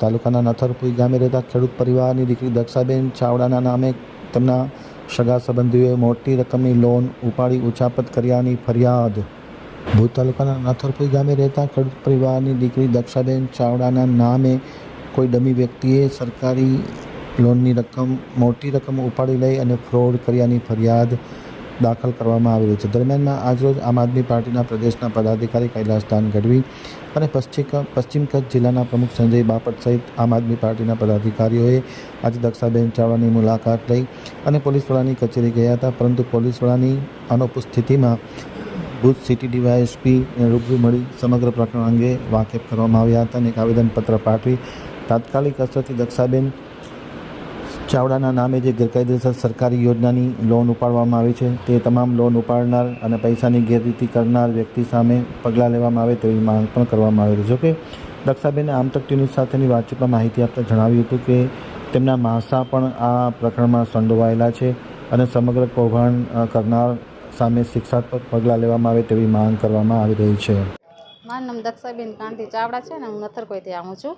તાલુકાના નથરપુઈ ગામે રહેતા ખેડૂત પરિવારની દીકરી દક્ષાબેન ચાવડાના નામે તેમના સગા સંબંધીઓએ મોટી રકમની લોન ઉપાડી ઉછાપત કર્યાની ફરિયાદ. ભુજ તાલુકાના નથરપુઈ ગામે રહેતા ખેડૂત પરિવારની દીકરી દક્ષાબેન ચાવડાના નામે કોઈ ડમી વ્યક્તિએ સરકારી લોનની રકમ, મોટી રકમ ઉપાડી લઈ અને ફ્રોડ કર્યાની ફરિયાદ દાખલ કરવામાં આવી રહી છે. દરમિયાનમાં આજરોજ આમ આદમી પાર્ટીના પ્રદેશના પદાધિકારી કૈલાસદાન ગઢવી અને પશ્ચિમ પશ્ચિમ કચ્છ જિલ્લાના પ્રમુખ સંજય બાપટ સહિત આમ આદમી પાર્ટીના પદાધિકારીઓએ આજે દક્ષાબેન ચાવડાની મુલાકાત લઈ અને પોલીસવાળાની કચેરી ગયા હતા. પરંતુ પોલીસવાળાની અનુપસ્થિતિમાં ભુજ સિટી ડીવાયએસપી રૂબરૂ મળી સમગ્ર પ્રકરણ અંગે વાકેફ કરવામાં આવ્યા હતા અને એક આવેદનપત્ર પાઠવી. તાત્કાલિક અસરથી દક્ષાબેન ચાવડાના નામે જે ગેરકાયદેસર સરકારી યોજનાની લોન ઉપાડવામાં આવી છે, તે તમામ લોન ઉપાડનાર અને પૈસાની ગેરરીતિ કરનાર વ્યક્તિ સામે પગલાં લેવામાં આવે તેવી માંગ પણ કરવામાં આવી રહી છે જોકે દક્ષાબેને આમતક ન્યૂઝ સાથેની વાતચીતમાં માહિતી આપતા જણાવ્યું હતું કે, તેમના માસા પણ આ પ્રકરણમાં સંડોવાયેલા છે અને સમગ્ર કૌભાંડ કરનાર સામે શિક્ષાત્મક પગલાં લેવામાં આવે તેવી માંગ કરવામાં આવી રહી છે. મારું નામ દક્ષાબેન કાંતિ ચાવડા છે ને હું નથરકોઈથી આવું છું.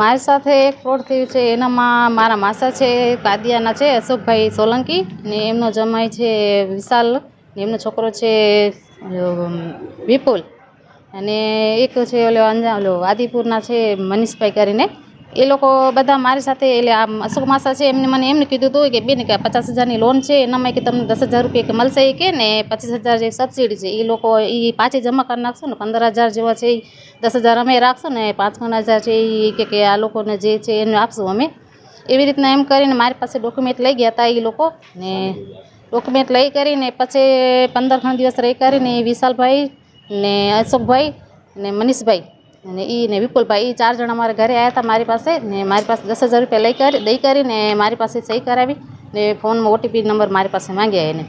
મારી સાથે એક ફ્રોડ થયું છે, એનામાં મારા માસા છે, કાદિયાના છે, અશોકભાઈ સોલંકી ને એમનો જમાઈ છે વિશાલ ને એમનો છોકરો છે વિપુલ. અને એક છે ઓલો અંજા, ઓલો આદિપુરના છે મનીષભાઈ કરીને. એ લોકો બધા મારી સાથે, એટલે આ અશોક માસા છે, એમને મને એમને કીધું હતું કે બેન, કે પચાસ હજારની લોન છે, એનામાં કે તમને દસ હજાર રૂપિયા કે મળશે કે ને, પચીસ હજાર જે સબસિડી છે એ લોકો એ પાછી જમા કરી નાખશું ને, પંદર હજાર જેવા છે એ દસ હજાર અમે રાખશું ને, પાંચ પંદર હજાર છે એ કે આ લોકોને જે છે એને આપશું અમે. એવી રીતના એમ કરીને મારી પાસે ડોક્યુમેન્ટ લઈ ગયા હતા એ લોકો ને ડોક્યુમેન્ટ લઈ કરીને પછી પંદર ખણ દિવસ રહી કરીને વિશાલભાઈ ને અશોકભાઈ ને મનીષભાઈ અને એ ને વિપુલભાઈ એ ચાર જણા મારા ઘરે આવ્યા હતા મારી પાસે ને મારી પાસે દસ હજાર રૂપિયા લઈ કરી દઈ કરીને મારી પાસે સહી કરાવી ને ફોનમાં ઓટીપી નંબર મારી પાસે માંગ્યા એને.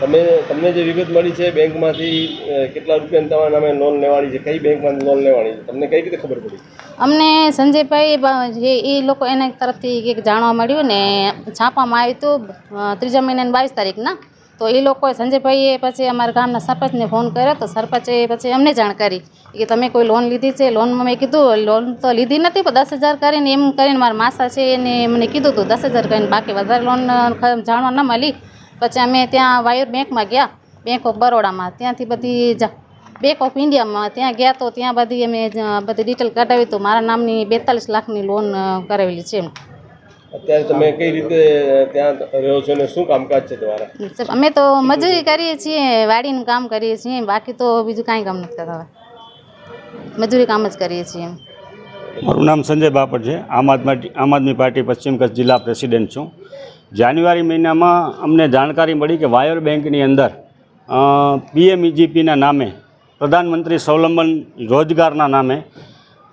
તમે તમને જે વિગત મળી છે બેંકમાંથી કેટલા રૂપિયા તમારા નામે લોન લેવાની છે કઈ બેંકમાંથી લોન લેવાની છે તમને કઈ રીતે ખબર પડી? અમને સંજયભાઈ જે એ લોકો એના તરફથી કંઈક જાણવા મળ્યું ને છાપવામાં આવ્યું હતું ત્રીજા મહિનાની બાવીસ તારીખના. તો એ લોકોએ સંજયભાઈએ પછી અમારા ગામના સરપંચને ફોન કર્યો તો સરપંચે પછી અમને જાણ કરી કે તમે કોઈ લોન લીધી છે? લોનમાં મેં કીધું લોન તો લીધી નથી, પણ દસ હજાર કરીને એમ કરીને મારા માસા છે એને મને કીધું હતું દસ હજાર કરીને બાકી વધારે લોન જાણવા ન મળી. પછી અમે ત્યાં વાયુર બેંકમાં ગયા બેંક ઓફ બરોડામાં. ત્યાંથી બધી બેંક ઓફ ઇન્ડિયામાં ત્યાં ગયા તો ત્યાં બધી અમે બધી ડિટેલ કઢાવી તો મારા નામની બેતાલીસ લાખની લોન કરાવેલી છે એમ. અત્યારે તમે કઈ રીતે ત્યાં રહો છો ને શું કામકાજ છે તમારા? અમે તો મજૂરી કરીએ છીએ વાડીનું કામ કરીએ છીએ બાકી તો બીજું કાંઈ કામ નથી કરતા મજૂરી કામ જ કરીએ છીએ મારું નામ સંજય બાપટ છે. આમ આદમી આમ આદમી પાર્ટી પશ્ચિમ કચ્છ જિલ્લા પ્રેસિડેન્ટ છું. જાન્યુઆરી મહિનામાં અમને જાણકારી મળી કે વાયર બેંકની અંદર પીએમઈજીપીના નામે પ્રધાનમંત્રી સ્વાવલંબન રોજગારના નામે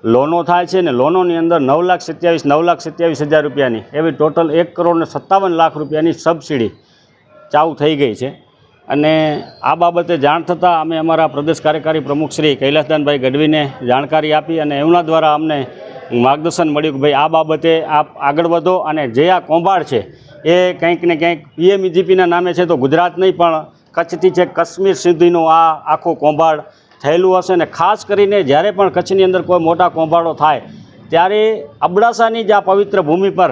લોનો થાય છે ને લોનોની અંદર નવ લાખ સત્યાવીસ, નવ લાખ સત્યાવીસ હજાર રૂપિયાની, એવી ટોટલ એક કરોડ સત્તાવન લાખ રૂપિયાની સબસિડી ચાઉ થઈ ગઈ છે. અને આ બાબતે જાણ થતાં અમે અમારા પ્રદેશ કાર્યકારી પ્રમુખ શ્રી કૈલાસદાનભાઈ ગઢવીને જાણકારી આપી અને એમના દ્વારા અમને માર્ગદર્શન મળ્યું કે ભાઈ આ બાબતે આપ આગળ વધો અને જે આ કૌભાંડ છે એ કંઈક ને કંઈક પીએમઈજીપીના નામે છે તો ગુજરાત નહીં પણ કચ્છથી છે, કાશ્મીર સુધીનો આ આખો કૌભાંડ થયેલું હશે ને ખાસ કરીને જ્યારે પણ કચ્છની અંદર કોઈ મોટા કોંભાળો થાય, ત્યારે અબડાસાની જ આ પવિત્ર ભૂમિ પર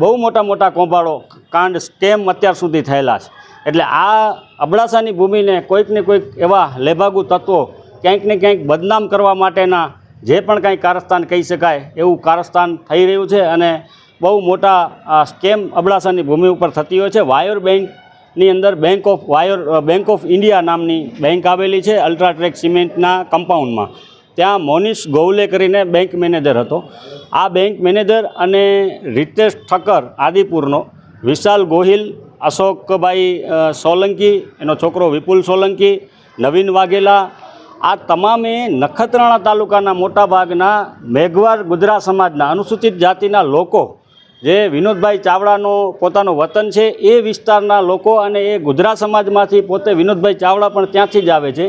બહુ મોટા મોટા કોંભાળો કાંડ સ્ટેમ અત્યાર સુધી થયેલા છે. એટલે આ અબડાસાની ભૂમિને કોઈક ને કોઈક એવા લેભાગુ તત્વો ક્યાંક ને ક્યાંક બદનામ કરવા માટેના જે પણ કાંઈ કારસ્તાન કહી શકાય એવું કારસ્તાન થઈ રહ્યું છે અને બહુ મોટા સ્કેમ અબડાસાની ભૂમિ ઉપર થતી હોય છે. વાયર બેંકની અંદર bank of wire bank of India નામની બેંક આવેલી છે અલ્ટ્રાટ્રેક સિમેન્ટના કમ્પાઉન્ડમાં ત્યાં મોનિશ ગોવલે કરીને બેંક મેનેજર હતો. આ બેંક મેનેજર અને રિતેશ ઠક્કર આદિપુરનો, વિશાલ ગોહિલ, અશોકભાઈ સોલંકી, એનો છોકરો વિપુલ સોલંકી, નવીન વાઘેલા, આ તમામે નખત્રાણા તાલુકાના મોટાભાગના મેઘવાર ગુજરાત સમાજના અનુસૂચિત જાતિના લોકો જે વિનોદભાઈ ચાવડાનો પોતાનું વતન છે, એ વિસ્તારના લોકો અને એ ગુજરાત સમાજમાંથી પોતે વિનોદભાઈ ચાવડા પણ ત્યાંથી જ આવે છે.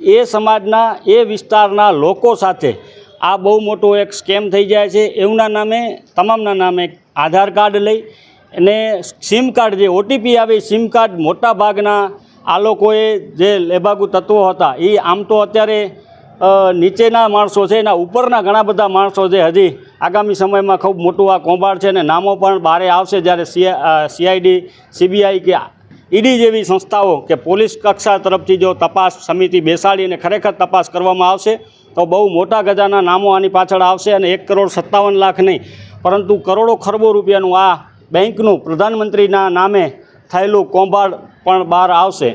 એ સમાજના, એ વિસ્તારના લોકો સાથે આ બહુ મોટો એક સ્કેમ થઈ જાય છે. એમના નામે, તમામના નામે આધાર કાર્ડ લઈ અને સિમ કાર્ડ જે ઓટીપી આવે સિમ કાર્ડ મોટા ભાગના આ લોકોએ જે લેબાગુ તત્વો હતા, એ આમ તો અત્યારે નીચેના માણસો છે, એના ઉપરના ઘણા બધા માણસો જે હજી આગામી સમયમાં ખૂબ મોટું આ કૌભાંડ છે અને નામો પણ બહારે આવશે જ્યારે સીઆઈડી સીબીઆઈ કે ઈડી જેવી સંસ્થાઓ કે પોલીસ કક્ષા તરફથી જો તપાસ સમિતિ બેસાડીને ખરેખર તપાસ કરવામાં આવશે, તો બહુ મોટા ગજાના નામો આની પાછળ આવશે અને એક કરોડ સત્તાવન લાખ નહીં. પરંતુ કરોડો ખરબો રૂપિયાનું આ બેંકનું પ્રધાનમંત્રીના નામે થયેલું કૌભાંડ પણ બહાર આવશે.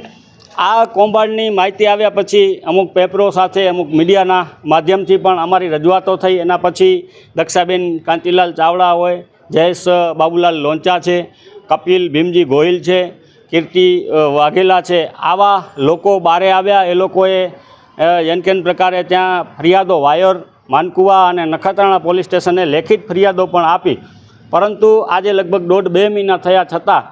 આ કૌભાંડની માહિતી આવ્યા પછી અમુક પેપરો સાથે, અમુક મીડિયાના માધ્યમથી પણ અમારી રજૂઆતો થઈ. એના પછી દક્ષાબેન કાંતિલાલ ચાવડા હોય, જયેશ બાબુલાલ લોંચા છે, કપિલ ભીમજી ગોહિલ છે, કીર્તિ વાઘેલા છે. આવા લોકો બારે આવ્યા. એ લોકોએ યનકેન પ્રકારે ત્યાં ફરિયાદો વાયોર, માનકુવા અને નખત્રાણા પોલીસ સ્ટેશને લેખિત ફરિયાદો પણ આપી. પરંતુ આજે લગભગ દોઢ બે મહિના થયા છતાં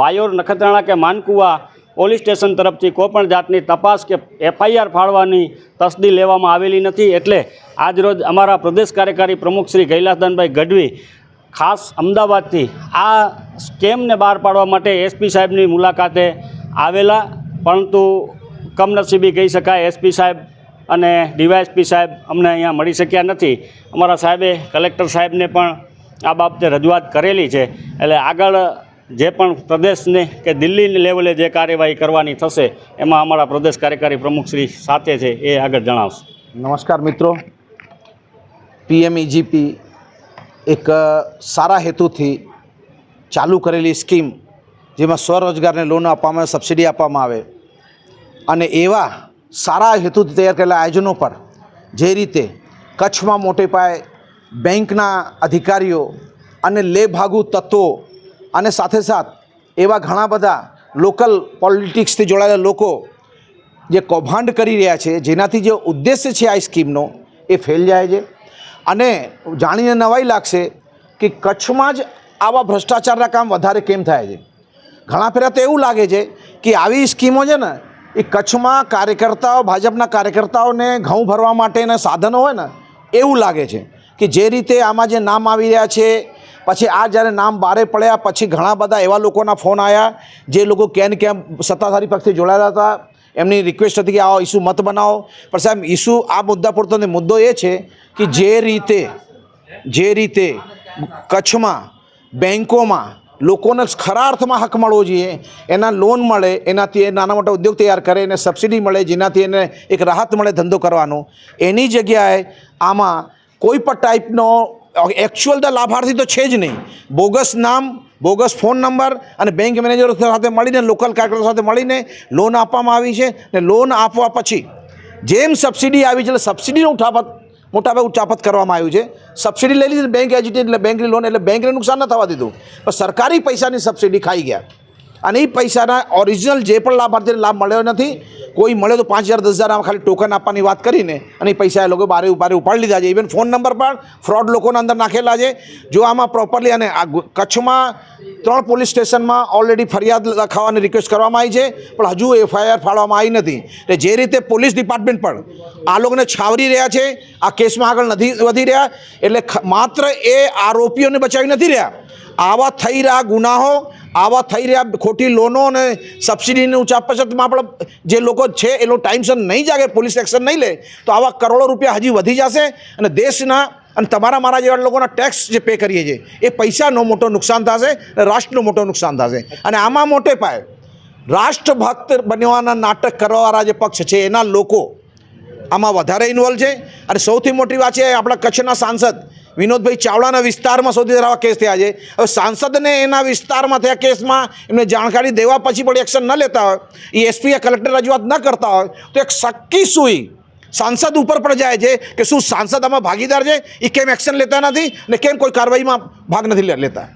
વાયોર, નખત્રાણા કે માનકુવા પોલીસ સ્ટેશન તરફથી કોઈપણ જાતની તપાસ કે એફઆઈઆર ફાળવાની તસદી લેવામાં આવેલી નથી. એટલે આજરોજ અમારા પ્રદેશ કાર્યકારી પ્રમુખ શ્રી કૈલાસદાનભાઈ ગઢવી ખાસ અમદાવાદથી આ સ્કેમને બહાર પાડવા માટે એસપી સાહેબની મુલાકાતે આવેલા. પરંતુ કમનસીબી કહી શકાય એસપી સાહેબ અને ડીવાયએસપી સાહેબ અમને અહીંયા મળી શક્યા નથી. અમારા સાહેબે કલેક્ટર સાહેબને પણ આ બાબતે રજૂઆત કરેલી છે. એટલે આગળ જે પણ પ્રદેશને કે દિલ્હીની લેવલે જે કાર્યવાહી કરવાની થશે, એમાં અમારા પ્રદેશ કાર્યકારી પ્રમુખશ્રી સાથે છે, એ આગળ જણાવશે. નમસ્કાર મિત્રો. પીએમઈજીપી એક સારા હેતુથી ચાલુ કરેલી સ્કીમ જેમાં સ્વરોજગારને લોન આપવામાં આવે સબસિડી આપવામાં આવે અને એવા સારા હેતુથી તૈયાર કરેલા આયોજનો પર જે રીતે કચ્છમાં મોટે પાયે બેંકના અધિકારીઓ અને લેભાગુ તત્વો અને સાથે સાથ એવા ઘણા બધા લોકલ પોલિટિક્સથી જોડાયેલા લોકો જે કૌભાંડ કરી રહ્યા છે, જેનાથી જે ઉદ્દેશ્ય છે આ સ્કીમનો, એ ફેલ જાય છે. અને જાણીને નવાઈ લાગશે કે કચ્છમાં જ આવા ભ્રષ્ટાચારના કામ વધારે કેમ થાય છે. ઘણા ફેરા તો એવું લાગે છે કે આવી સ્કીમો છે ને, એ કચ્છમાં કાર્યકર્તાઓ, ભાજપના કાર્યકર્તાઓને ઘઉં ભરવા માટેના સાધનો હોય ને, એવું લાગે છે કે જે રીતે આમાં જે નામ આવી રહ્યા છે પછી આ જ્યારે નામ બારે પડ્યા, પછી ઘણા બધા એવા લોકોના ફોન આવ્યા જે લોકો કેન કેમ સત્તાધારી પક્ષથી જોડાયેલા હતા. એમની રિક્વેસ્ટ હતી કે આ ઇસ્યુ મત બનાવો. પણ સાહેબ ઇસ્યુ આ મુદ્દા પૂરતો મુદ્દો એ છે કે જે રીતે જે રીતે કચ્છમાં બેન્કોમાં લોકોને ખરા અર્થમાં હક મળવો જોઈએ, એના લોન મળે, એનાથી એ નાના મોટા ઉદ્યોગ તૈયાર કરે, એને સબસિડી મળે, જેનાથી એને એક રાહત મળે ધંધો કરવાનો, એની જગ્યાએ આમાં કોઈ પણ ટાઈપનો એકચ્યુઅલ તો લાભાર્થી તો છે જ નહીં. બોગસ નામ બોગસ ફોન નંબર અને બેંક મેનેજરો સાથે મળીને લોકલ કાર્યકરો સાથે મળીને લોન આપવામાં આવી છે ને લોન આપવા પછી જેમ સબસિડી આવી છે એટલે સબસિડીનો ઉઠાપત, મોટાભાગે ઉઠાપત કરવામાં આવ્યું છે. સબસિડી લઈ લીધી બેંક એજિટેડ એટલે બેંકની લોન એટલે બેંકને નુકસાન ન થવા દીધું. પણ સરકારી પૈસાની સબસિડી ખાઈ ગયા. અને એ પૈસાના ઓરિજિનલ જે પણ લાભાર્થીને લાભ મળ્યો નથી કોઈ મળે તો પાંચ હજાર, દસ હજાર આમ ખાલી ટોકન આપવાની વાત કરીને અને પૈસા એ લોકો બારે બારે ઉપાડી લીધા છે. ઇવન ફોન નંબર પણ ફ્રોડ લોકોના અંદર નાખેલા છે. જો આમાં પ્રોપરલી અને આ કચ્છમાં ત્રણ પોલીસ સ્ટેશનમાં ઓલરેડી ફરિયાદ લખાવવાની રિક્વેસ્ટ કરવામાં આવી છે, પણ હજુ એફઆઈઆર ફાળવામાં આવી નથી. એટલે જે રીતે પોલીસ ડિપાર્ટમેન્ટ પણ આ લોકોને છાવરી રહ્યા છે, આ કેસમાં આગળ નથી, વધી રહ્યા, એટલે માત્ર એ આરોપીઓને બચાવી નથી રહ્યા. આવા થઈ રહ્યા ગુનાહો આવા થઈ રહ્યા ખોટી લોનો અને સબસિડીની ઉચાપચતમાં આપણે જે લોકો છે, એ લોકો ટાઈમસર નહીં જાગે પોલીસ એક્શન નહીં લે, તો આવા કરોડો રૂપિયા હજી વધી જશે અને દેશના અને તમારા મારા જેવા લોકોના ટેક્સ જે પે કરીએ છીએ, એ પૈસાનો મોટો નુકસાન થશે અને રાષ્ટ્રનું મોટો નુકસાન થશે. અને આમાં મોટે પાયે રાષ્ટ્રભક્ત બનવાના નાટક કરવાવાળા જે પક્ષ છે, એના લોકો આમાં વધારે ઇન્વોલ્વ છે. અને સૌથી મોટી વાત છે, આપણા કચ્છના સાંસદ વિનોદભાઈ ચાવડાના વિસ્તારમાં સૌથી વધારે કેસ થયા છે. હવે સાંસદને એના વિસ્તારમાં થયા કેસમાં એમને જાણકારી દેવા પછી પણ એક્શન ન લેતા હોય, એ એસપીએ કલેક્ટર રજૂઆત ન કરતા હોય, તો એક સક્કી સુઈ સાંસદ ઉપર પણ જાય છે કે શું સાંસદ આમાં ભાગીદાર છે, એ કેમ એક્શન લેતા નથી ને કેમ કોઈ કાર્યવાહીમાં ભાગ નથી લેતા.